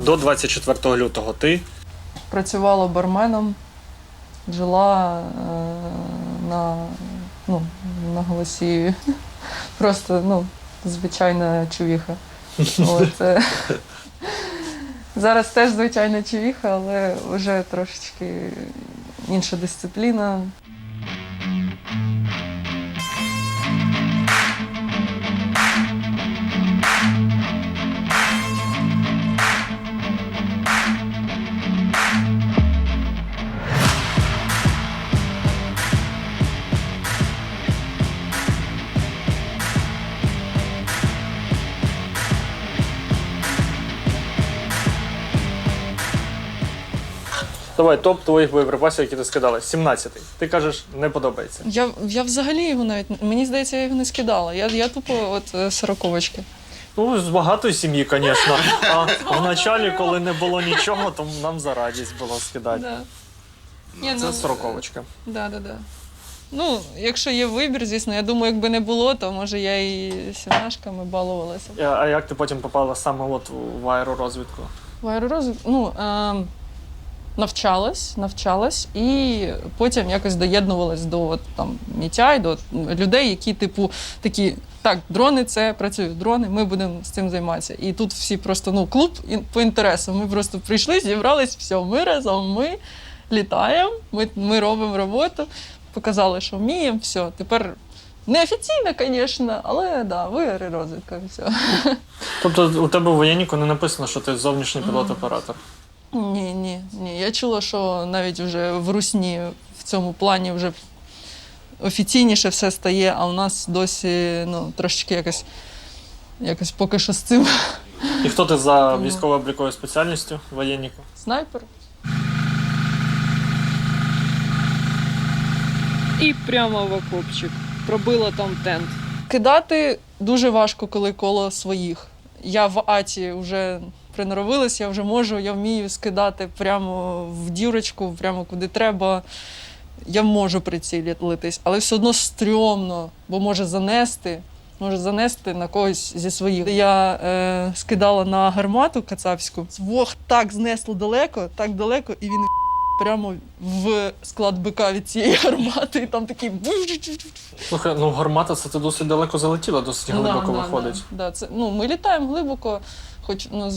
До 24 лютого ти Працювала барменом, жила е, на, ну, на Голосіїві. Просто ну, звичайна чувіха. От, е, зараз теж звичайна чувіха, але вже трошечки інша дисципліна. Давай топ твоїх боєприпасів, які ти скидала. 17-й. Ти кажеш, не подобається. Я, я взагалі його навіть мені здається, я його не скидала. Я, я тупо от е, сороковочки. Ну, з багатої сім'ї, звісно. А в началі, коли не було нічого, то нам за радість було скидати. Да. Ні, Це ну, сороковочка. Да, да, да. Ну, якщо є вибір, звісно, я думаю, якби не було, то може я і сімнашками балувалася. А- А як ти потім попала саме от в аеророзвідку? В аеророзвитку, ну, е, навчалась, навчалась, і потім якось доєднувалась до там, Мітяй, до людей, які, типу, такі. Так, дрони це працюють дрони, ми будемо з цим займатися. І тут всі просто ну клуб по інтересам. Ми просто прийшли, зібрались, все, ми разом, ми літаємо, ми, ми робимо роботу, показали, що вміємо, все. Тепер неофіційно, звісно, але да, ви аеророзвідка, все. Тобто у тебе в воєнніку не написано, що ти зовнішній пілот-оператор. Ні, ні, ні. Я чула, що навіть вже в Русні в цьому плані вже офіційніше все стає, а у нас досі ну, трошечки якось, якось поки що з цим І хто ти за військово-обліковою спеціальністю воєнніку? снайпер. І прямо в окопчик. Пробила там тент. Кидати дуже важко, коли коло своїх. Я в аті вже приноровилась, я вже можу, я вмію скидати прямо в дірочку, прямо куди треба. Я можу прицілитись, але все одно стрьомно, бо може занести, може занести на когось зі своїх. Я е, скидала на гармату кацапську. Вог так знесло далеко, так далеко, і він прямо в склад бика від цієї гармати. І там такий. Слухай, ну гармата це ти досить далеко залетіла, досить глибоко Да, да, виходить. Да, да. Це, ну, ми літаємо глибоко, хоч ну,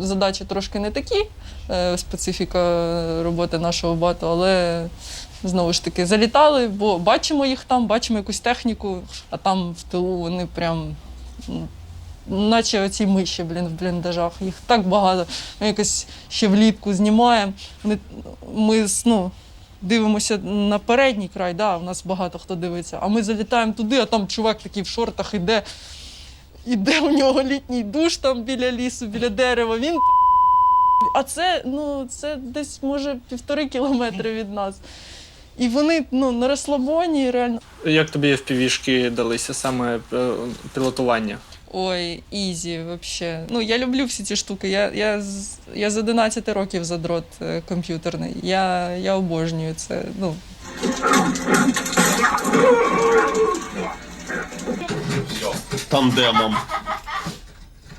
задачі трошки не такі, е, специфіка роботи нашого бату, але знову ж таки залітали, бо бачимо їх там, бачимо якусь техніку, а там в тилу вони прям. Наче оці миші, блін, в бліндажах. Їх так багато. Ми якось ще влітку знімаємо. Вони, ми ну, дивимося на передній край, да, у нас багато хто дивиться. А ми залітаємо туди, а там чувак такий в шортах іде. Іде у нього літній душ там біля лісу, біля дерева. Він а це, ну, це десь може півтори кілометри від нас. І вони ну, на розслабоні, реально. Як тобі FPV-шки далися саме е, пілотування? Ой, ізі, взагалі. Ну, я люблю всі ці штуки. Я, я, я з 11 років за дрот е, комп'ютерний. Я, я обожнюю це. Ну, тандемом.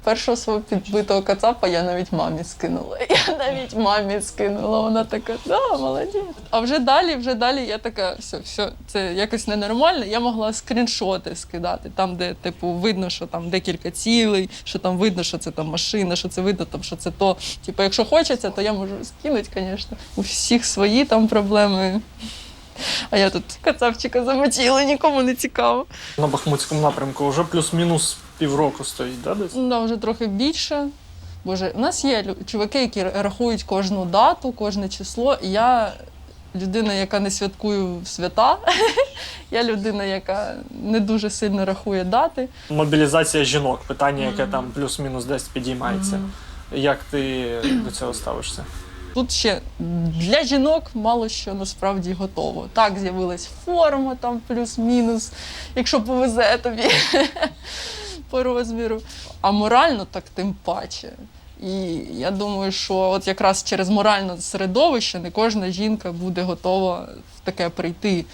Першого свого підбитого кацапа я навіть мамі скинула. Я навіть мамі скинула. Вона така, да, молодець. А вже далі, вже далі я така, все, все, це якось ненормально. Я могла скріншоти скидати, там, де типу видно, що там декілька цілей, що там видно, що це там машина, що це видно, там що це то. Типу, якщо хочеться, то я можу скинути, звісно. У всіх свої там проблеми. А я тут кацапчика замочила, нікому не цікаво. На Бахмутському напрямку вже плюс-мінус півроку стоїть, да, десь? Ну, да, вже трохи більше. Боже, у нас є чуваки, які рахують кожну дату, кожне число. І Я людина, яка не святкую свята. Я людина, яка не дуже сильно рахує дати. Мобілізація жінок, питання, яке там плюс-мінус десь підіймається. Як ти до цього ставишся? Тут ще для жінок мало що насправді готово. Так, з'явилась форма, там плюс-мінус, якщо повезе тобі по розміру. А морально так тим паче. І я думаю, що от якраз через моральне середовище не кожна жінка буде готова в таке прийти.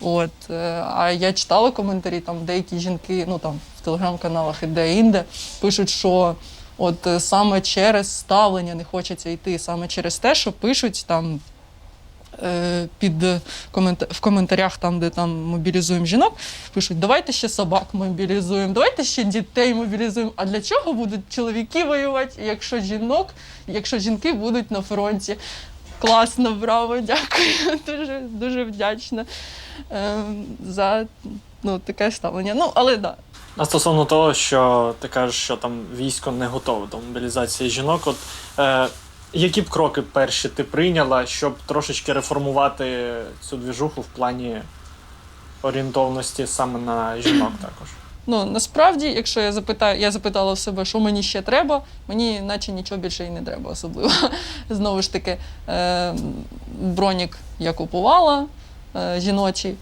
От, е, а я читала коментарі, там деякі жінки, ну там в телеграм-каналах і де-інде, пишуть, що От е, саме через ставлення не хочеться йти, саме через те, що пишуть там е, під комент... в коментарях, там, де там мобілізуємо жінок, пишуть: давайте ще собак мобілізуємо, давайте ще дітей мобілізуємо. А для чого будуть чоловіки воювати, якщо жінок, якщо жінки будуть на фронті? Класно, браво, дякую. Дуже дуже вдячна е, за ну, таке ставлення. Ну, але так. Да. А стосовно того, що ти кажеш, що там військо не готове до мобілізації жінок, от е, які б кроки перші ти прийняла, щоб трошечки реформувати цю двіжуху в плані орієнтовності саме на жінок також? Ну насправді, якщо я запитаю, я запитала в себе, що мені ще треба, мені наче нічого більше і не треба особливо. Знову ж таки, е, бронік я купувала е, жіночий.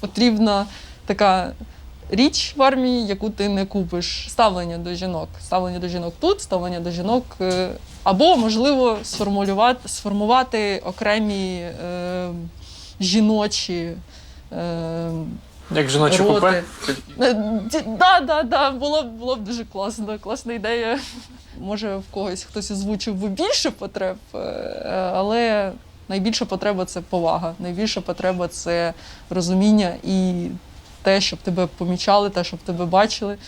Потрібна така річ в армії, яку ти не купиш. Ставлення до жінок. Ставлення до жінок тут, ставлення до жінок. Е, або, можливо, сформулювати, сформувати окремі е, жіночі. Е, Як жіночі купе? Е, Да, да, да, було б було б дуже класно. Класна ідея. Може, в когось хтось озвучив би більше потреб, е, але найбільша потреба це повага. Найбільша потреба це розуміння і те, щоб тебе помічали, те, щоб тебе бачили.